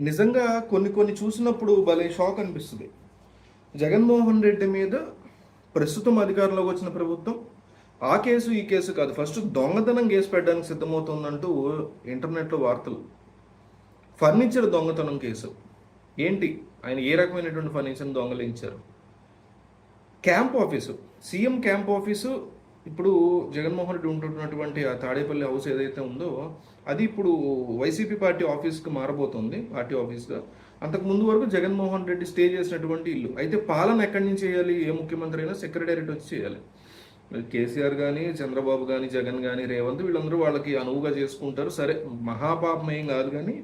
నిజంగా కొన్ని కొన్ని చూసినప్పుడు భలే షాక్ అనిపిస్తుంది. జగన్మోహన్ రెడ్డి మీద ప్రస్తుతం అధికారంలోకి వచ్చిన ప్రభుత్వం ఆ కేసు ఈ కేసు కాదు. ఫస్ట్ దొంగతనం కేసు పెట్టడానికి సిద్ధమవుతుందంటూ ఇంటర్నెట్లో వార్తలు. ఫర్నిచర్ దొంగతనం కేసు. ఏంటి? ఆయన ఏ రకమైనటువంటి ఫర్నిచర్ని దొంగలించారు? Camp office. CM camp office ఇప్పుడు జగన్మోహన్ రెడ్డి ఉంటున్నటువంటి ఆ తాడేపల్లి హౌస్ ఏదైతే ఉందో అది ఇప్పుడు వైసీపీ పార్టీ ఆఫీస్కి మారబోతుంది పార్టీ ఆఫీస్గా. అంతకు ముందు వరకు జగన్మోహన్ రెడ్డి స్టే చేసినటువంటి ఇల్లు అయితే పాలన ఎక్కడి నుంచి చేయాలి? ఏ ముఖ్యమంత్రి అయినా సెక్రటేరియట్ వచ్చి చేయాలి. కేసీఆర్ కానీ చంద్రబాబు కానీ జగన్ కానీ రేవంత్ వీళ్ళందరూ వాళ్ళకి అనువుగా చేసుకుంటారు. సరే మహాపాపం ఏం కాదు కానీ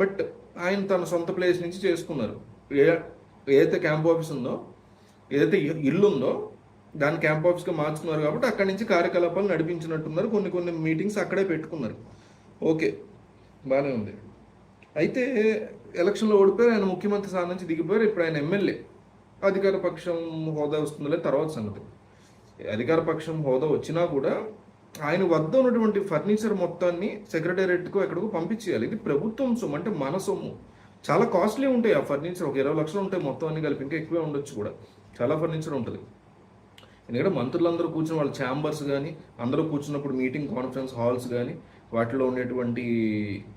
బట్ ఆయన తన సొంత ప్లేస్ నుంచి చేసుకున్నారు. ఏ ఏదైతే క్యాంప్ ఆఫీస్ ఉందో ఏదైతే ఇల్లు ఉందో దాన్ని క్యాంప్ ఆఫీస్గా మార్చుకున్నారు కాబట్టి అక్కడి నుంచి కార్యకలాపాలు నడిపించినట్టున్నారు. కొన్ని కొన్ని మీటింగ్స్ అక్కడే పెట్టుకున్నారు. ఓకే బాగానే ఉంది. అయితే ఎలక్షన్లో ఓడిపోయారు. ఆయన ముఖ్యమంత్రి స్థానం నుంచి దిగిపోయారు. ఇప్పుడు ఆయన ఎమ్మెల్యే అధికార పక్షం హోదా వస్తుందిలే తర్వాత సంగతి. అధికార పక్షం హోదా వచ్చినా కూడా ఆయన వద్ద ఉన్నటువంటి ఫర్నిచర్ మొత్తాన్ని సెక్రటేరియట్కు ఎక్కడికో పంపించేయాలి. ఇది ప్రభుత్వం సొమ్ము అంటే మన సొమ్ము. చాలా కాస్ట్లీ ఉంటాయి ఆ ఫర్నిచర్ ఒక ఇరవై లక్షలు ఉంటాయి మొత్తం అన్ని కలిపి. ఇంకా ఎక్కువే ఉండొచ్చు కూడా. చాలా ఫర్నిచర్ ఉంటుంది. ఎందుకంటే మంత్రులందరూ కూర్చుని వాళ్ళ ఛాంబర్స్ కానీ అందరూ కూర్చున్నప్పుడు మీటింగ్ కాన్ఫరెన్స్ హాల్స్ కానీ వాటిలో ఉండేటువంటి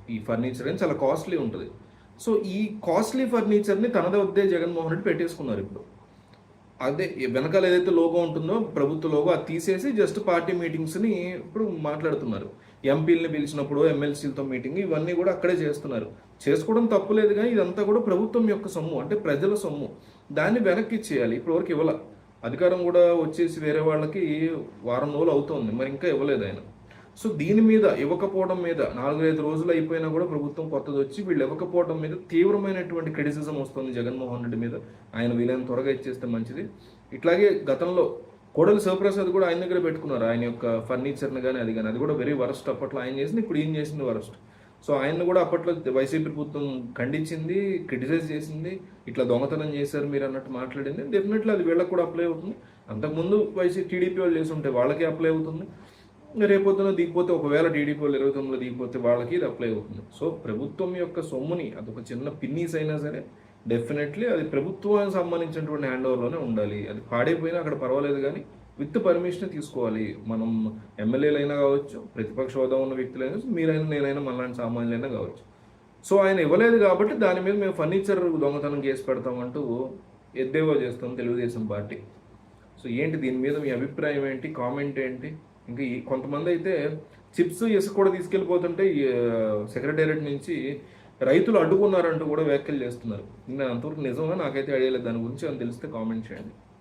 ఈ ఫర్నిచర్ అని చాలా కాస్ట్లీ ఉంటుంది. సో ఈ కాస్ట్లీ ఫర్నిచర్ని తనదే వద్దే జగన్మోహన్ రెడ్డి పెట్టేసుకున్నారు ఇప్పుడు. అదే వెనకాల ఏదైతే లోగో ఉంటుందో ప్రభుత్వ లోగో అది తీసేసి జస్ట్ పార్టీ మీటింగ్స్ని ఇప్పుడు మాట్లాడుతున్నారు. ఎంపీలని పిలిచినప్పుడు ఎమ్మెల్సీలతో మీటింగ్ ఇవన్నీ కూడా అక్కడే చేస్తున్నారు. చేసుకోవడం తప్పులేదు కానీ ఇదంతా కూడా ప్రభుత్వం యొక్క సొమ్ము అంటే ప్రజల సొమ్ము. దాన్ని వెనక్కి ఇచ్చేయాలి. ఇప్పటివరకు ఇవ్వాల. అధికారం కూడా వచ్చేసి వేరే వాళ్ళకి వారం రోజులు అవుతోంది మరి ఇంకా ఇవ్వలేదు ఆయన. సో దీని మీద ఇవ్వకపోవడం మీద నాలుగైదు రోజులు అయిపోయినా కూడా ప్రభుత్వం కొత్తది వచ్చి వీళ్ళు ఇవ్వకపోవడం మీద తీవ్రమైనటువంటి క్రిటిసిజం వస్తుంది జగన్మోహన్ రెడ్డి మీద. ఆయన వీలైన త్వరగా ఇచ్చేస్తే మంచిది. ఇట్లాగే గతంలో కోడలి శివప్రసాద్ కూడా ఆయన దగ్గర పెట్టుకున్నారు. ఆయన యొక్క ఫర్నిచర్ని కానీ అది కానీ అది కూడా వెరీ వరస్ట్ అప్పట్లో ఆయన చేసింది ఇప్పుడు ఏం చేసింది వరస్ట్. సో ఆయన్ని కూడా అప్పట్లో వైసీపీ ప్రభుత్వం ఖండించింది క్రిటిసైజ్ చేసింది. ఇట్లా దొంగతనం చేశారు మీరు అన్నట్టు మాట్లాడింది. డెఫినెట్లీ అది వీళ్ళకి కూడా అప్లై అవుతుంది. అంతకుముందు వైసీపీ టీడీపీ వాళ్ళు చేసి ఉంటే వాళ్ళకి అప్లై అవుతుంది. రేపొద్దున దిగిపోతే ఒకవేళ టీడీపీ వాళ్ళు ఇరవై తొమ్మిదిలో దిగిపోతే వాళ్ళకి ఇది అప్లై అవుతుంది. సో ప్రభుత్వం యొక్క సొమ్ముని అదొక చిన్న పిన్నీస్ అయినా సరే డెఫినెట్లీ అది ప్రభుత్వానికి సంబంధించినటువంటి హ్యాండ్ ఓవర్లోనే ఉండాలి. అది పాడైపోయినా అక్కడ పర్వాలేదు కానీ విత్ పర్మిషన్ తీసుకోవాలి. మనం ఎమ్మెల్యేలు అయినా కావచ్చు ప్రతిపక్ష హోదా ఉన్న వ్యక్తులైనా కావచ్చు, మీరైనా నేనైనా మనలాంటి సామాన్యులైనా కావచ్చు. సో ఆయన ఇవ్వలేదు కాబట్టి దాని మీద మేము ఫర్నిచర్ దొంగతనం కేసు పెడతామంటూ ఎద్దేవా చేస్తాం తెలుగుదేశం పార్టీ. సో ఏంటి దీని మీద మీ అభిప్రాయం ఏంటి? కామెంట్ ఏంటి? ఇంకా ఈ కొంతమంది అయితే చిప్స్ ఇసుక కూడా తీసుకెళ్ళిపోతుంటే సెక్రటేరియట్ నుంచి రైతులు అడ్డుకున్నారంటూ కూడా వ్యాఖ్యలు చేస్తున్నారు. నేను అంతవరకు నిజంగా నాకైతే ఐడియా లేదు. దాని గురించి అని తెలిస్తే కామెంట్ చేయండి.